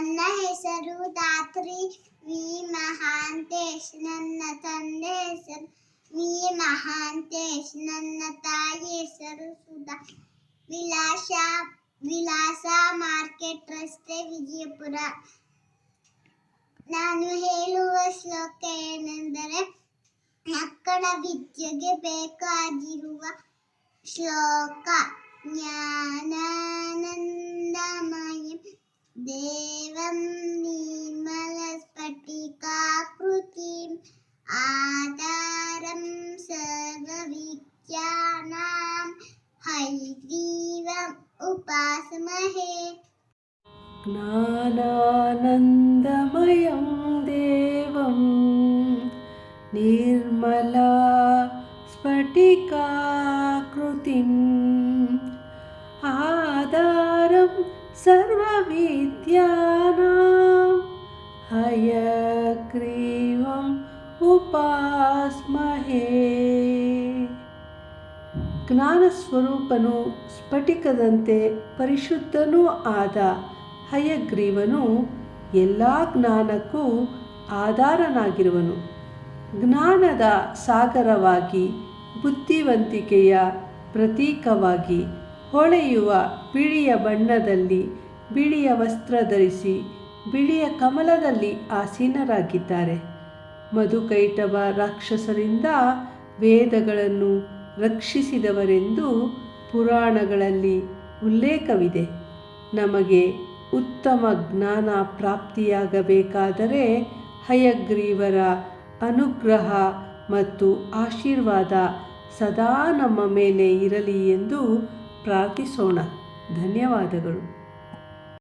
ನನ್ನ ಹೆಸರು ದಾತ್ರಿ ವಿ ಮಹಾಂತೇಶ್, ನನ್ನ ತಂದೆ ಹೆಸರು ವಿ ಮಹಾಂತೇಶ್, ನನ್ನ ತಾಯಿ ಹೆಸರು ಸುಧಾ. ವಿಲಾಸ ವಿಲಾಸ ಮಾರ್ಕೆಟ್ ರಸ್ತೆ ವಿಜಯಪುರ. ನಾನು ಹೇಳುವ ಶ್ಲೋಕ ಏನೆಂದರೆ, ಮಕ್ಕಳ ವಿದ್ಯೆಗೆ ಬೇಕಾಗಿರುವ ಶ್ಲೋಕ ಜ್ಞಾನಾನಂದಮಯ. ದೇವಂ सर्वविद्यानां है उपासमहे। ज्ञानानन्दमयं देवं निर्मला स्फटिकाकृतिम् आधारं सर्वविद्यानां हयग्री ಉಪಾಸ್ಮಹೇ ಜ್ಞಾನಸ್ವರೂಪನು ಸ್ಫಟಿಕದಂತೆ ಪರಿಶುದ್ಧನೂ ಆದ ಹಯಗ್ರೀವನು ಎಲ್ಲ ಜ್ಞಾನಕ್ಕೂ ಆಧಾರನಾಗಿರುವನು. ಜ್ಞಾನದ ಸಾಗರವಾಗಿ, ಬುದ್ಧಿವಂತಿಕೆಯ ಪ್ರತೀಕವಾಗಿ, ಹೊಳೆಯುವ ಬಿಳಿಯ ಬಣ್ಣದಲ್ಲಿ, ಬಿಳಿಯ ವಸ್ತ್ರ ಧರಿಸಿ ಬಿಳಿಯ ಕಮಲದಲ್ಲಿ ಆಸೀನರಾಗಿದ್ದಾರೆ. ಮಧುಕೈಟವ ರಾಕ್ಷಸರಿಂದ ವೇದಗಳನ್ನು ರಕ್ಷಿಸಿದವರೆಂದು ಪುರಾಣಗಳಲ್ಲಿ ಉಲ್ಲೇಖವಿದೆ. ನಮಗೆ ಉತ್ತಮ ಜ್ಞಾನ ಪ್ರಾಪ್ತಿಯಾಗಬೇಕಾದರೆ ಹಯಗ್ರೀವರ ಅನುಗ್ರಹ ಮತ್ತು ಆಶೀರ್ವಾದ ಸದಾ ನಮ್ಮ ಮೇಲೆ ಇರಲಿ ಎಂದು ಪ್ರಾರ್ಥಿಸೋಣ. ಧನ್ಯವಾದಗಳು.